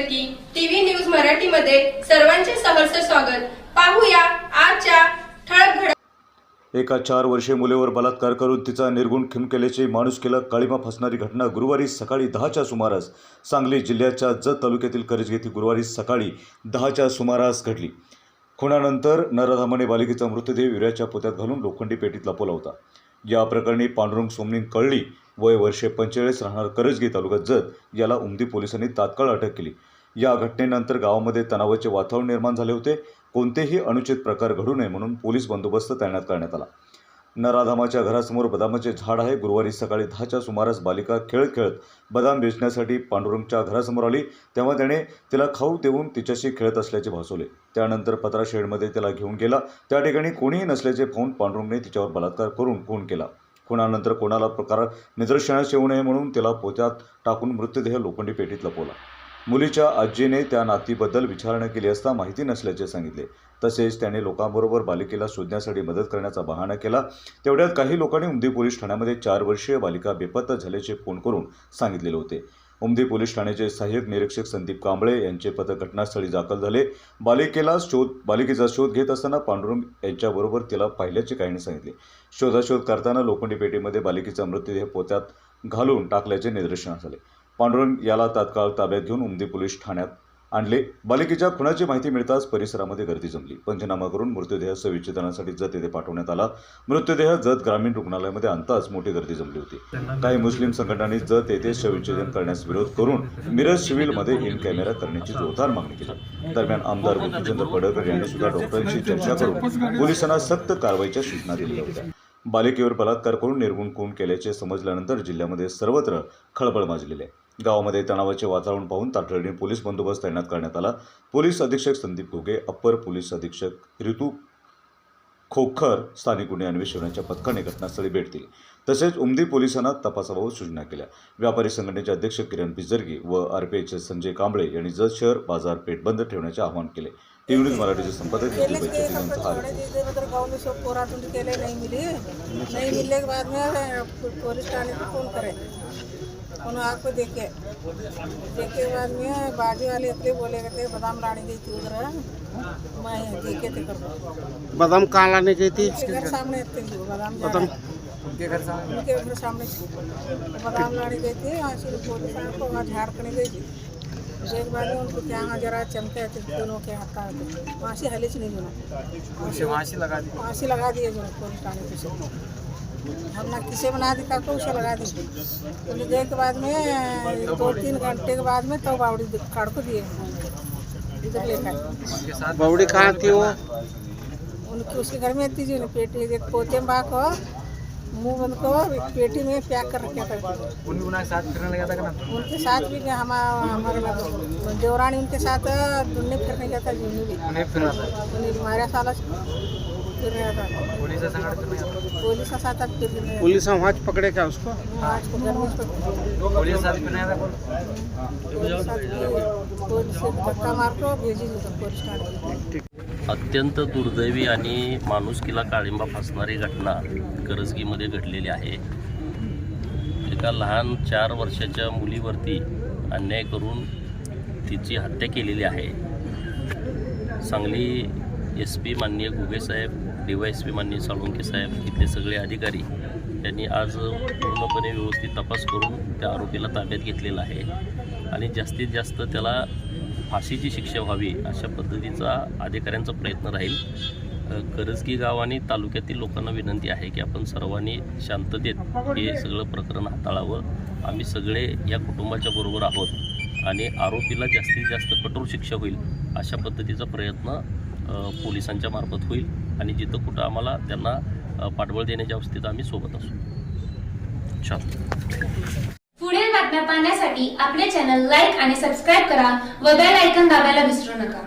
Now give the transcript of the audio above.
की TV news मराठीमध्ये सर्वांचे सहर्ष स्वागत. पाहूया आजच्या ठळक घड एका चार वर्षीय मुलीवर बलात्कार करून तिचा निर्गुण खून केल्याची माणुसकीला काळीमा फसणारी घटना गुरुवारी सकाळी दहाच्या सुमारास सांगली जिल्ह्याच्या जत तालुक्यातील करज येथे गुरुवारी सकाळी दहाच्या सुमारास घडली. खुणानंतर नरधामाने बालिकेचा मृतदेह विऱ्याच्या पोत्यात घालून लोखंडी पेटीत लपवला होता. या प्रकरणी पांडुरंग सोमनीन कळली वय वर्षे पंचेचाळीस राहणार करजगी तालुक्यात जत याला उमदी पोलिसांनी तात्काळ अटक केली. या घटनेनंतर गावामध्ये तणावाचे वातावरण निर्माण झाले होते. कोणतेही अनुचित प्रकार घडू नये म्हणून पोलीस बंदोबस्त तैनात करण्यात आला. नराधामाच्या घरासमोर बदामाचे झाड आहे. गुरुवारी सकाळी दहाच्या सुमारास बालिका खेळत खेळत बदाम बेचण्यासाठी पांडुरंगच्या घरासमोर आली. तेव्हा त्याने तिला खाऊ देऊन तिच्याशी खेळत असल्याचे भासवले. त्यानंतर पत्रा शेडमध्ये तिला घेऊन गेला. त्या ठिकाणी कोणीही नसल्याचे पाहून पांडुरंगने तिच्यावर बलात्कार करून खून केला. खुणानंतर कोणाला प्रकार निदर्शनास येऊ नये म्हणून तिला पोत्यात टाकून मृतदेह लोखंडी पेटीत लपवला मुलीच्या आजीने त्या नातीबद्दल विचारणा केली असता माहिती नसल्याचे सांगितले. तसेच त्याने लोकांबरोबर बालिकेला शोधण्यासाठी मदत करण्याचा बहाणा केला. तेवढ्यात काही लोकांनी उमदी पोलीस ठाण्यामध्ये चार वर्षीय बालिका बेपत्ता झाल्याचे फोन करून सांगितलेले होते. उमदी पोलीस ठाण्याचे सहाय्यक निरीक्षक संदीप कांबळे यांचे पथक घटनास्थळी दाखल झाले. बालिकेला शोध बालिकेचा शोध घेत असताना पांडुरंग यांच्याबरोबर तिला पाहिल्याचे काहींनी सांगितले. शोधाशोध करताना लोखंडी पेटीमध्ये बालिकेचा मृतदेह पोत्यात घालून टाकल्याचे निदर्शनास आले. पांडुरंग याला तात्काळ ताब्यात घेऊन उमदी पोलीस ठाण्यात आणले. बालिकेच्या खुनाची माहिती मिळताच परिसरामध्ये गर्दी जमली. पंचनामा करून मृतदेह सविच्छेदनासाठी जत येथे पाठवण्यात आला. मृतदेह जत ग्रामीण रुग्णालयामध्ये आणताच मोठी गर्दी जमली होती. काही मुस्लिम संघटनांनी जत येथे शवविच्छेदन करण्यास विरोध करून मिरज सिव्हिलमध्ये इन कॅमेरा करण्याची जोरदार मागणी केली. दरम्यान आमदार गोपीचंद्र पडळकर यांनी सुद्धा डॉक्टरांशी चर्चा करून पोलिसांना सक्त कारवाईच्या सूचना दिल्या होत्या. बालिकेवर बलात्कार करून निर्गुण खून केल्याचे समजल्यानंतर जिल्ह्यामध्ये सर्वत्र खळबळ माजलेली आहे. गावामध्ये तणावाचे वातावरण पाहून तातडीने पोलीस बंदोबस्त तैनात करण्यात आला. पोलीस अधीक्षक संदीप घोगे अप्पर पोलीस अधीक्षक ऋतू खोखर स्थानिक गुन्हे अन्वेषणाच्या पथकाने घटनास्थळी भेट दिली. तसेच उमदी पोलिसांना तपासाबाबत सूचना केल्या. व्यापारी संघटनेचे अध्यक्ष किरण बिजर्गी व आरपीआयचे संजय कांबळे यांनी जत शहर बाजारपेठ बंद ठेवण्याचे आवाहन केले. टीव्ही न्यूज मराठीचे संपादक पुलिस को फोन आपको देखे देखे बाद में बाजू वाले इतने बोले कहते बादाम लाने गई थी उधर मैं देखे थे कर बादाम कहाँ लाने गई थी? उसके घर सामने थे बादाम बादाम? रहा है। उनके घर सामने? बादाम लाने गई थी वहाँ से पुलिस वाले को वहाँ गई थी। बाद में उनको क्या हाँ जरा चमके थे दोनों के हाथ थे वहाँ से हले से नहीं जुना वहाँ से लगा दी फांसी लगा दिए जो पुलिस थाने पे हम ना किसे बना दी काको उसे लगा दी। पुलिस गए के बाद में दो तीन घंटे के बाद में तो बावड़ी काट को दिए। इधर लेकर बावड़ी कहाँ थी वो? उनकी उसके घर में थी जो पेटी एक पोते में बाक हो मुँह बंद को पेटी में पैक कर रखे था उन उनके साथ फिरने लगा था ना? उनके साथ भी हम हमारे देवरानी उनके साथ दुन्ने फिरने गया था जुन्नी भी। उन्हें फिर आता उन्हें मारा साला पुलिस से के साथ अब वहाँ पकड़े. क्या उसको आज को गर्मी पुलिस साथ फिरने भेजी पोलीस अत्यंत दुर्दैवी आणि माणुसकीला काळिंबा फासणारी घटना करजगीमध्ये घडलेली आहे. एका लहान चार वर्षाच्या मुलीवरती अन्याय करून तिची हत्या केलेली आहे. सांगली एस पी माननीय गुगेसाहेब डी वाय एस पी माननीय साळुंके साहेब इथले सगळे अधिकारी त्यांनी आज पूर्णपणे व्यवस्थित तपास करून त्या आरोपीला ताब्यात घेतलेला आहे. आणि जास्तीत जास्त त्याला फाशीची शिक्षा व्हावी अशा पद्धतीचा अधिकाऱ्यांचा प्रयत्न राहील. करजगी गाव आणि तालुक्यातील लोकांना विनंती आहे की आपण सर्वांनी शांततेत हे सगळं प्रकरण हाताळावं. आम्ही सगळे या कुटुंबाच्या बरोबर आहोत. आणि आरोपीला जास्तीत जास्त कठोर शिक्षा होईल अशा पद्धतीचा प्रयत्न पोलिसांच्या मार्फत होईल आणि जिथं कुठं आम्हाला त्यांना पाठबळ देण्याच्या अवस्थेत आम्ही सोबत असू. छान. पुढील बातम्या पाहण्यासाठी आपले चॅनल लाईक आणि सबस्क्राईब करा व बेल ऐकन दाबायला विसरू नका.